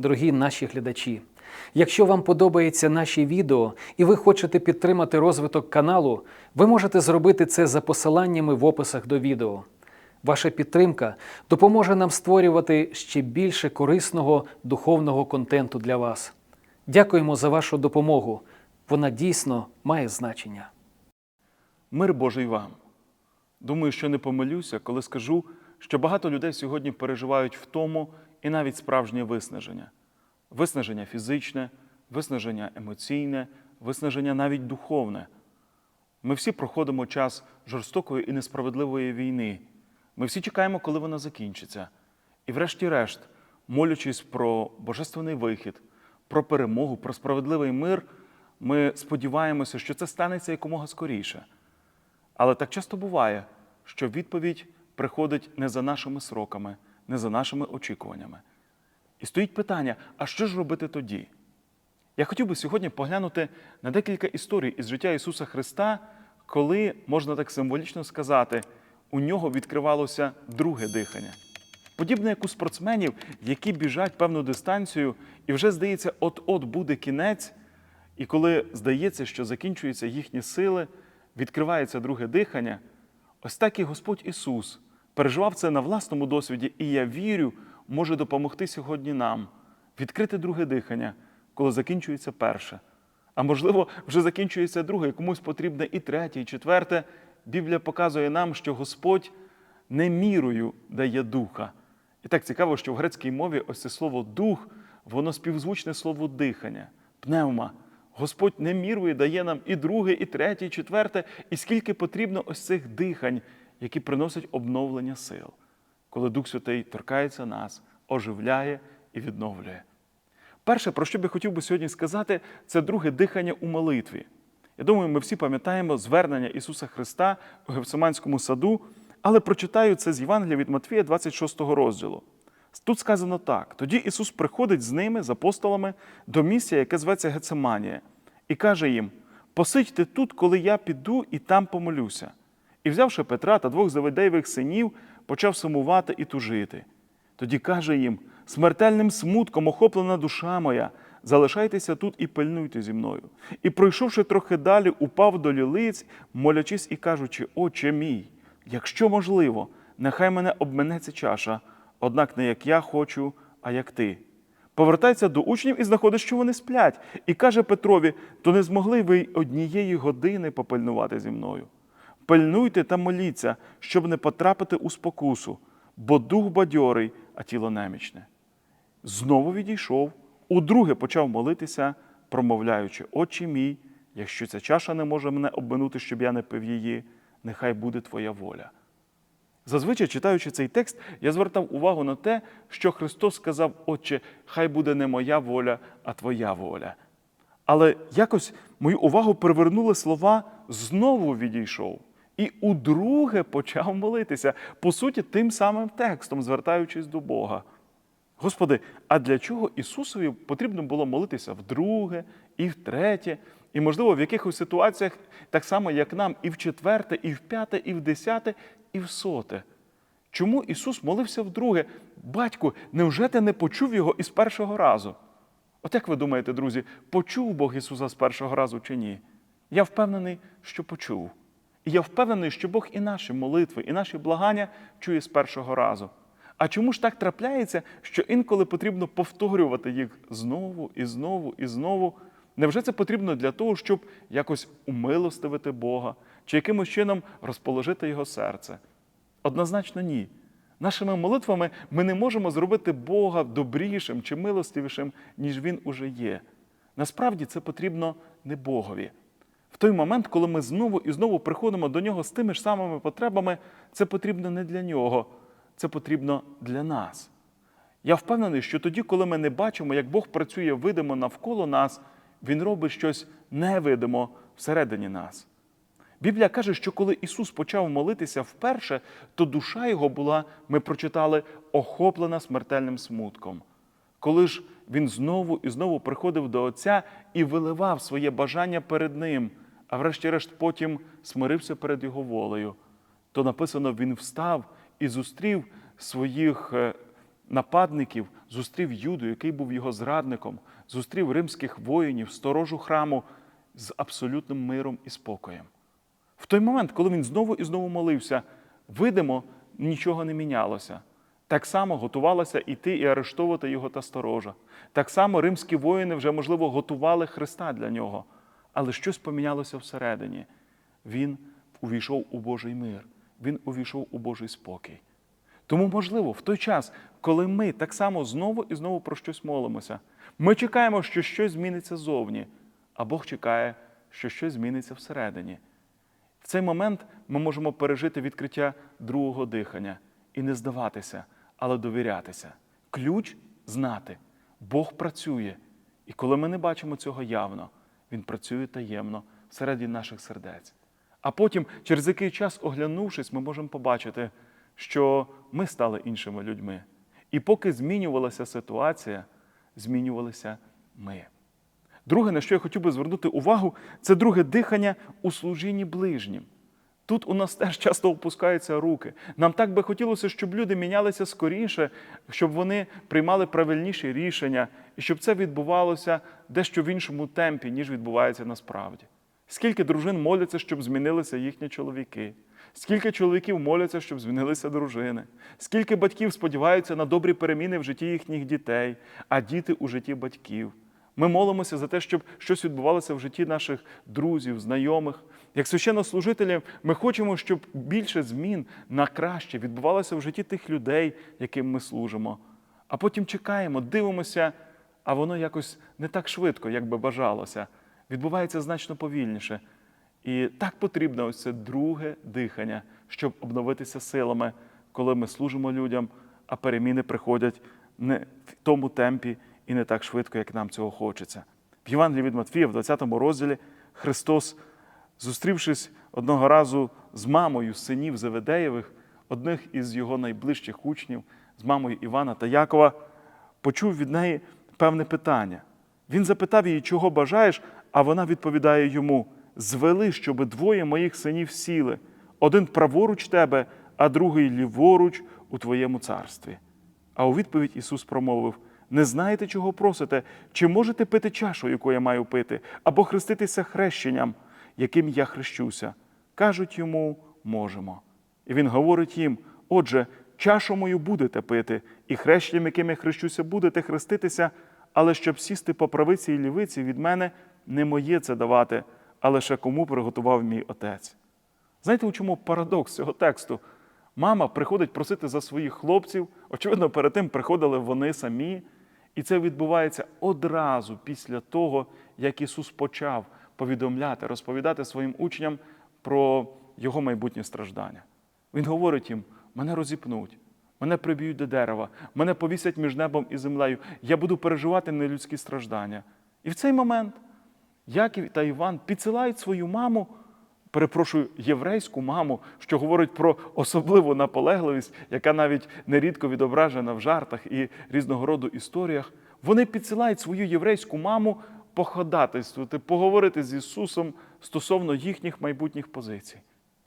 дорогі наші глядачі. Якщо вам подобається наші відео і ви хочете підтримати розвиток каналу, ви можете зробити це за посиланнями в описах до відео. Ваша підтримка допоможе нам створювати ще більше корисного духовного контенту для вас. Дякуємо за вашу допомогу. Вона дійсно має значення. Мир Божий вам. Думаю, що не помилюся, коли скажу, що багато людей сьогодні переживають втому і навіть справжнє виснаження. Виснаження фізичне, виснаження емоційне, виснаження навіть духовне. Ми всі проходимо час жорстокої і несправедливої війни. Ми всі чекаємо, коли вона закінчиться. І, врешті-решт, молячись про божественний вихід, про перемогу, про справедливий мир, ми сподіваємося, що це станеться якомога скоріше. Але так часто буває, що відповідь приходить не за нашими сроками, не за нашими очікуваннями. І стоїть питання: а що ж робити тоді? Я хотів би сьогодні поглянути на декілька історій із життя Ісуса Христа, коли, можна так символічно сказати, у нього відкривалося друге дихання. Подібне як у спортсменів, які біжать певну дистанцію, і вже здається, от-от буде кінець, і коли здається, що закінчуються їхні сили, відкривається друге дихання, ось так і Господь Ісус переживав це на власному досвіді, і я вірю, може допомогти сьогодні нам відкрити друге дихання, коли закінчується перше. А можливо, вже закінчується друге, комусь потрібне і третє, і четверте. Біблія показує нам, що Господь не мірою дає духа. І так цікаво, що в грецькій мові ось це слово дух, воно співзвучне слову дихання, пневма. Господь не мірує, дає нам і друге, і третє, і четверте, і скільки потрібно ось цих дихань, які приносять обновлення сил, коли Дух Святий торкається нас, оживляє і відновлює. Перше, про що би хотів би сьогодні сказати, це друге дихання у молитві. Я думаю, ми всі пам'ятаємо звернення Ісуса Христа у Гевсиманському саду, але прочитаю це з Євангелія від Матвія, 26 розділу. Тут сказано так: тоді Ісус приходить з ними, з апостолами, до місця, яке зветься Гецеманія, і каже їм: Посидьте тут, коли я піду і там помолюся. І, взявши Петра та двох Заведеєвих синів, почав сумувати і тужити. Тоді каже їм: смертельним смутком охоплена душа моя, залишайтеся тут і пильнуйте зі мною. І, пройшовши трохи далі, упав до лілиць, молячись і кажучи: Отче мій, якщо можливо, нехай мене обменеться чаша, однак не як я хочу, а як ти. Повертається до учнів і знаходить, що вони сплять, і каже Петрові: то не змогли ви й однієї години попильнувати зі мною. Пильнуйте та моліться, щоб не потрапити у спокусу, бо дух бадьорий, а тіло немічне. Знову відійшов, удруге почав молитися, промовляючи, Отче мій, якщо ця чаша не може мене обминути, щоб я не пив її, нехай буде Твоя воля. Зазвичай, читаючи цей текст, я звертав увагу на те, що Христос сказав, Отче, хай буде не моя воля, а Твоя воля. Але якось мою увагу привернули слова знову відійшов. І удруге почав молитися, по суті, тим самим текстом, звертаючись до Бога. Господи, а для чого Ісусові потрібно було молитися вдруге, і втретє, і, можливо, в якихось ситуаціях, так само, як нам, і в четверте, і в п'яте, і в десяте, і в соте? Чому Ісус молився вдруге? Батьку, невже ти не почув його із першого разу? От як ви думаєте, друзі, почув Бог Ісуса з першого разу чи ні? Я впевнений, що почув. І я впевнений, що Бог і наші молитви, і наші благання чує з першого разу. А чому ж так трапляється, що інколи потрібно повторювати їх знову і знову і знову? Невже це потрібно для того, щоб якось умилостивити Бога чи якимось чином розположити Його серце? Однозначно ні. Нашими молитвами ми не можемо зробити Бога добрішим чи милостивішим, ніж Він уже є. Насправді це потрібно не Богові. В той момент, коли ми знову і знову приходимо до нього з тими ж самими потребами, це потрібно не для нього, це потрібно для нас. Я впевнений, що тоді, коли ми не бачимо, як Бог працює видимо навколо нас, Він робить щось невидимо всередині нас. Біблія каже, що коли Ісус почав молитися вперше, то душа його була, ми прочитали, охоплена смертельним смутком. Коли ж він знову і знову приходив до Отця і виливав своє бажання перед Ним, а врешті-решт потім смирився перед Його волею, то написано, він встав і зустрів своїх е, нападників, зустрів Юду, який був його зрадником, зустрів римських воїнів, сторожу храму з абсолютним миром і спокоєм. В той момент, коли він знову і знову молився, видимо, нічого не мінялося. Так само готувалося йти і арештовувати його та сторожа. Так само римські воїни вже, можливо, готували Христа для нього. Але щось помінялося всередині. Він увійшов у Божий мир, він увійшов у Божий спокій. Тому, можливо, в той час, коли ми так само знову і знову про щось молимося, ми чекаємо, що щось зміниться зовні, а Бог чекає, що щось зміниться всередині. В цей момент ми можемо пережити відкриття другого дихання і не здаватися, але довірятися. Ключ знати. Бог працює. І коли ми не бачимо цього явно, Він працює таємно всередині наших сердець. А потім, через який час, оглянувшись, ми можемо побачити, що ми стали іншими людьми. І поки змінювалася ситуація, змінювалися ми. Друге, на що я хотів би звернути увагу, це друге дихання у служінні ближнім. Тут у нас теж часто опускаються руки. Нам так би хотілося, щоб люди мінялися скоріше, щоб вони приймали правильніші рішення, і щоб це відбувалося дещо в іншому темпі, ніж відбувається насправді. Скільки дружин моляться, щоб змінилися їхні чоловіки? Скільки чоловіків моляться, щоб змінилися дружини? Скільки батьків сподіваються на добрі переміни в житті їхніх дітей, а діти у житті батьків? Ми молимося за те, щоб щось відбувалося в житті наших друзів, знайомих. Як священнослужителі, ми хочемо, щоб більше змін на краще відбувалося в житті тих людей, яким ми служимо. А потім чекаємо, дивимося, а воно якось не так швидко, як би бажалося. Відбувається значно повільніше. І так потрібно ось це друге дихання, щоб обновитися силами, коли ми служимо людям, а переміни приходять не в тому темпі і не так швидко, як нам цього хочеться. В Євангелії від Матфія, в 20 розділі, Христос, зустрівшись одного разу з мамою синів Заведеєвих, одних із його найближчих учнів, з мамою Івана та Якова, почув від неї певне питання. Він запитав її, чого бажаєш, а вона відповідає йому: звели, щоби двоє моїх синів сіли, один праворуч тебе, а другий ліворуч у твоєму царстві. А у відповідь Ісус промовив: Не знаєте, чого просите, чи можете пити чашу, яку я маю пити, або хреститися хрещенням, яким я хрещуся? Кажуть йому, можемо. І він говорить їм: Отже, чашу мою будете пити, і хрещенням, яким я хрещуся, будете хреститися, але щоб сісти по правиці і лівиці від мене, не моє це давати, а лише кому приготував мій отець. Знаєте, у чому парадокс цього тексту? Мама приходить просити за своїх хлопців. Очевидно, перед тим приходили вони самі. І це відбувається одразу після того, як Ісус почав повідомляти, розповідати своїм учням про Його майбутнє страждання. Він говорить їм: мене розіпнуть, мене приб'ють до дерева, мене повісять між небом і землею. Я буду переживати нелюдські страждання. І в цей момент Яків та Іван підсилають свою маму перепрошую, єврейську маму, що говорить про особливу наполегливість, яка навіть нерідко відображена в жартах і різного роду історіях. Вони підсилають свою єврейську маму походатайствувати, поговорити з Ісусом стосовно їхніх майбутніх позицій.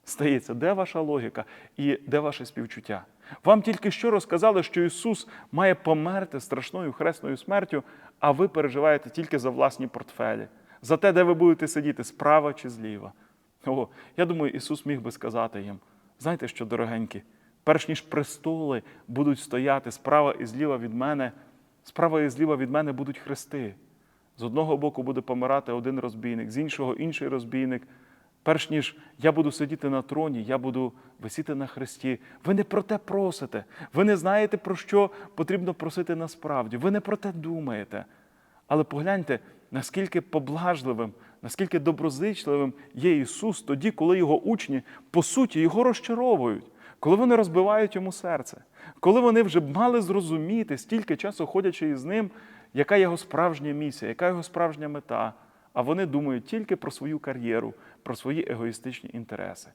Стається, де ваша логіка і де ваше співчуття? Вам тільки що розказали, що Ісус має померти страшною хресною смертю, а ви переживаєте тільки за власні портфелі, за те, де ви будете сидіти, справа чи зліва. О, я думаю, Ісус міг би сказати їм: знаєте що, дорогенькі, перш ніж престоли будуть стояти справа і зліва від мене, справа і зліва від мене будуть хрести. З одного боку буде помирати один розбійник, з іншого інший розбійник. Перш ніж я буду сидіти на троні, я буду висіти на хресті. Ви не про те просите, ви не знаєте, про що потрібно просити насправді. Ви не про те думаєте. Але погляньте, наскільки поблажливим, наскільки доброзичливим є Ісус тоді, коли Його учні, по суті, Його розчаровують, коли вони розбивають йому серце, коли вони вже мали зрозуміти, стільки часу ходячи із ним, яка його справжня місія, яка його справжня мета. А вони думають тільки про свою кар'єру, про свої егоїстичні інтереси.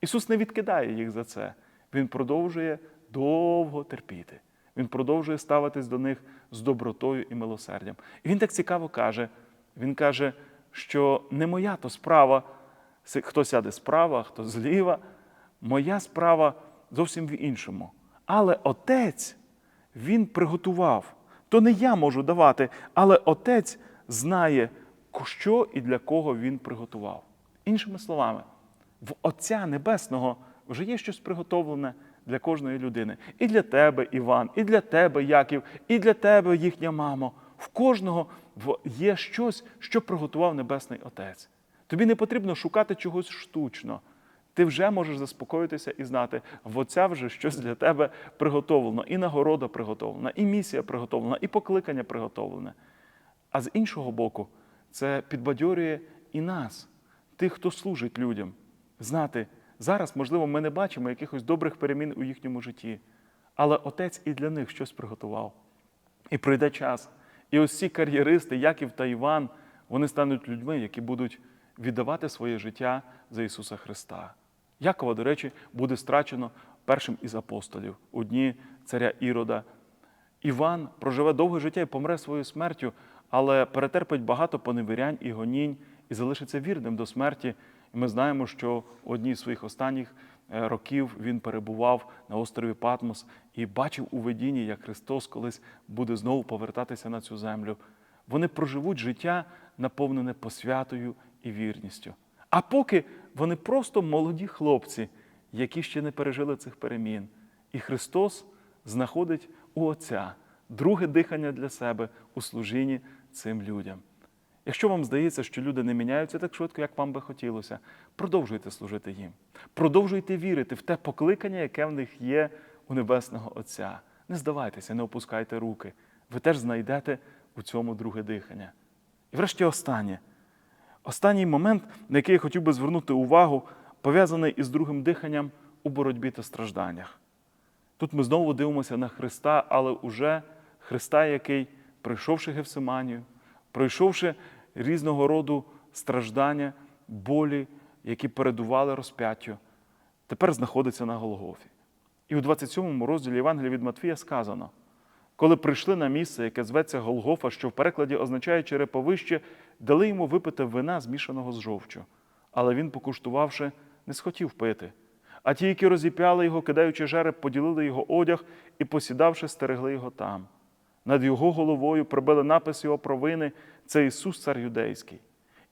Ісус не відкидає їх за це. Він продовжує довго терпіти. Він продовжує ставитись до них з добротою і милосердям. І він так цікаво каже: Він каже, що не моя то справа, хто сяде справа, хто зліва. Моя справа зовсім в іншому. Але Отець, Він приготував. То не я можу давати, але Отець знає, що і для кого він приготував. Іншими словами, в Отця Небесного вже є щось приготовлене для кожної людини. І для тебе, Іван, і для тебе, Яків, і для тебе, їхня мамо. В кожного є щось, що приготував Небесний Отець. Тобі не потрібно шукати чогось штучно. Ти вже можеш заспокоїтися і знати, в Отця вже щось для тебе приготовлено, і нагорода приготовлена, і місія приготовлена, і покликання приготовлене. А з іншого боку, це підбадьорює і нас, тих, хто служить людям, знати, зараз, можливо, ми не бачимо якихось добрих перемін у їхньому житті, але Отець і для них щось приготував. І прийде час. І ці кар'єристи, Яків та Іван, вони стануть людьми, які будуть віддавати своє життя за Ісуса Христа. Якова, до речі, буде страчено першим із апостолів у дні царя Ірода. Іван проживе довге життя і помре своєю смертю, але перетерпить багато поневірянь і гонінь і залишиться вірним до смерті. І ми знаємо, що у одній з своїх останніх років він перебував на острові Патмос і бачив у видінні, як Христос колись буде знову повертатися на цю землю. Вони проживуть життя, наповнене посвятою і вірністю. А поки вони просто молоді хлопці, які ще не пережили цих перемін. І Христос знаходить у Отця друге дихання для себе у служінні цим людям. Якщо вам здається, що люди не міняються так швидко, як вам би хотілося, продовжуйте служити їм. Продовжуйте вірити в те покликання, яке в них є у Небесного Отця. Не здавайтеся, не опускайте руки. Ви теж знайдете у цьому друге дихання. І врешті останнє. Останній момент, на який я хотів би звернути увагу, пов'язаний із другим диханням у боротьбі та стражданнях. Тут ми знову дивимося на Христа, але уже Христа, який, пройшовши Гефсиманію, пройшовши різного роду страждання, болі, які передували розп'яттю, тепер знаходиться на Голгофі. І у 27 розділі Євангелія від Матфія сказано: коли прийшли на місце, яке зветься Голгофа, що в перекладі означає череповище, дали йому випити вина, змішаного з жовчю. Але він, покуштувавши, не схотів пити. А ті, які розіп'яли його, кидаючи жереб, поділили його одяг і, посідавши, стерегли його там. Над його головою прибили напис його провини це Ісус Цар Юдейський.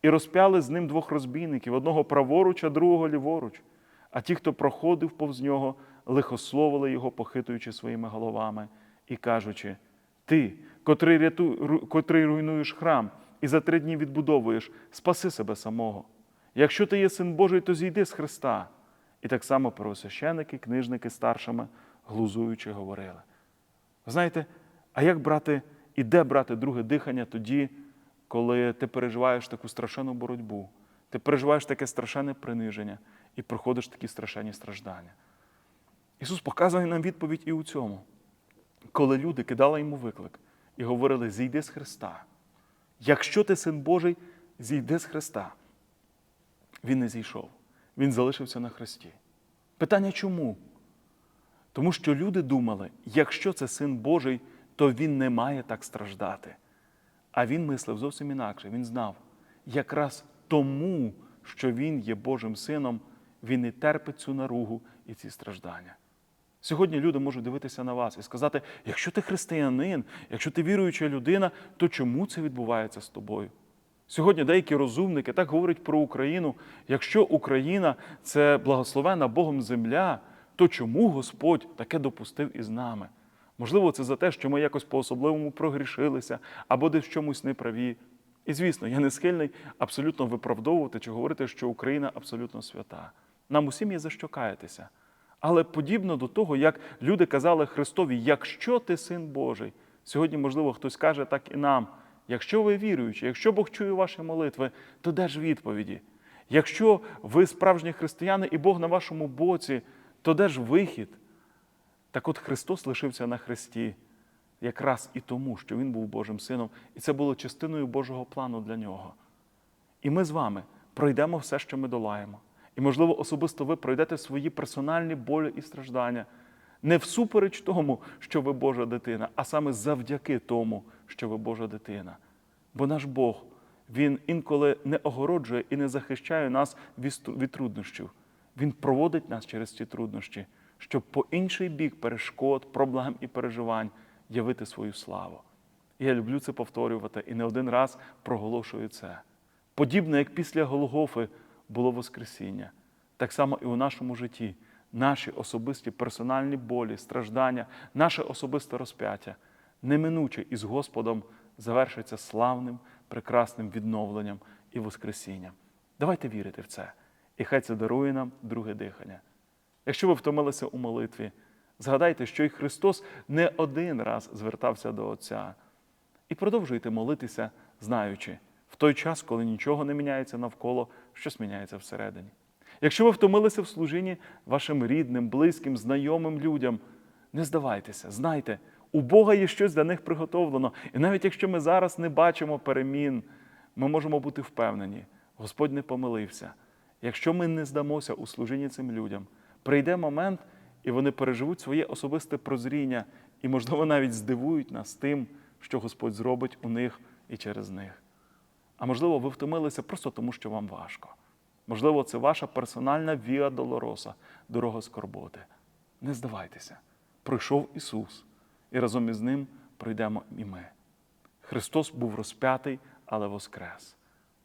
І розп'яли з ним двох розбійників, одного праворуч, а другого ліворуч. А ті, хто проходив повз нього, лихословили його, похитуючи своїми головами і кажучи: Ти, котрий, ряту, котрий руйнуєш храм і за три дні відбудовуєш, спаси себе самого. Якщо ти є син Божий, то зійди з Христа. І так само первосвященики, книжники старшими, глузуючи, говорили. Знаєте, а як брати і де брати друге дихання тоді, коли ти переживаєш таку страшенну боротьбу, ти переживаєш таке страшенне приниження і проходиш такі страшенні страждання? Ісус показує нам відповідь і у цьому, коли люди кидали йому виклик і говорили: зійди з Христа. Якщо ти син Божий, зійди з Христа. Він не зійшов, він залишився на Христі. Питання чому? Тому що люди думали, якщо це син Божий, то він не має так страждати. А він мислив зовсім інакше. Він знав, якраз тому, що він є Божим сином, він і терпить цю наругу і ці страждання. Сьогодні люди можуть дивитися на вас і сказати: якщо ти християнин, якщо ти віруюча людина, то чому це відбувається з тобою? Сьогодні деякі розумники так говорять про Україну. Якщо Україна це благословена Богом земля, то чому Господь таке допустив із нами? Можливо, це за те, що ми якось по-особливому прогрішилися або десь в чомусь неправі. І звісно, я не схильний абсолютно виправдовувати чи говорити, що Україна абсолютно свята. Нам усім є за що каятися. Але подібно до того, як люди казали Христові, якщо ти син Божий, сьогодні, можливо, хтось каже так і нам. Якщо ви віруючі, якщо Бог чує ваші молитви, то де ж відповіді? Якщо ви справжні християни і Бог на вашому боці, то де ж вихід? Так от Христос лишився на хресті якраз і тому, що Він був Божим сином, і це було частиною Божого плану для нього. І ми з вами пройдемо все, що ми долаємо. І, можливо, особисто ви пройдете свої персональні болі і страждання не всупереч тому, що ви Божа дитина, а саме завдяки тому, що ви Божа дитина. Бо наш Бог, Він інколи не огороджує і не захищає нас від труднощів. Він проводить нас через ці труднощі, щоб по інший бік перешкод, проблем і переживань явити свою славу. Я люблю це повторювати і не один раз проголошую це. Подібно як після Голгофи було Воскресіння, так само і у нашому житті наші особисті персональні болі, страждання, наше особисте розп'яття неминуче із Господом завершиться славним, прекрасним відновленням і Воскресінням. Давайте вірити в це, і хай це дарує нам друге дихання. Якщо ви втомилися у молитві, згадайте, що і Христос не один раз звертався до Отця. І продовжуйте молитися, знаючи, в той час, коли нічого не міняється навколо, щось міняється всередині. Якщо ви втомилися в служінні вашим рідним, близьким, знайомим людям, не здавайтеся, знайте, у Бога є щось для них приготовлено. І навіть якщо ми зараз не бачимо перемін, ми можемо бути впевнені, Господь не помилився. Якщо ми не здамося у служінні цим людям, прийде момент, і вони переживуть своє особисте прозріння, і, можливо, навіть здивують нас тим, що Господь зробить у них і через них. А можливо, ви втомилися просто тому, що вам важко. Можливо, це ваша персональна віа долороса, дорога скорботи. Не здавайтеся. Пройшов Ісус, і разом із Ним пройдемо і ми. Христос був розп'ятий, але воскрес.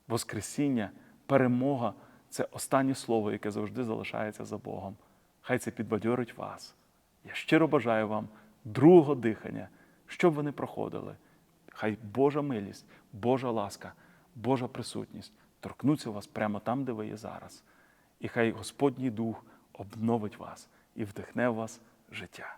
Воскресіння, перемога це останнє слово, яке завжди залишається за Богом. Хай це підбадьорить вас. Я щиро бажаю вам другого дихання, щоб ви не проходили. Хай Божа милість, Божа ласка, Божа присутність торкнуться вас прямо там, де ви є зараз. І хай Господній Дух обновить вас і вдихне в вас життя.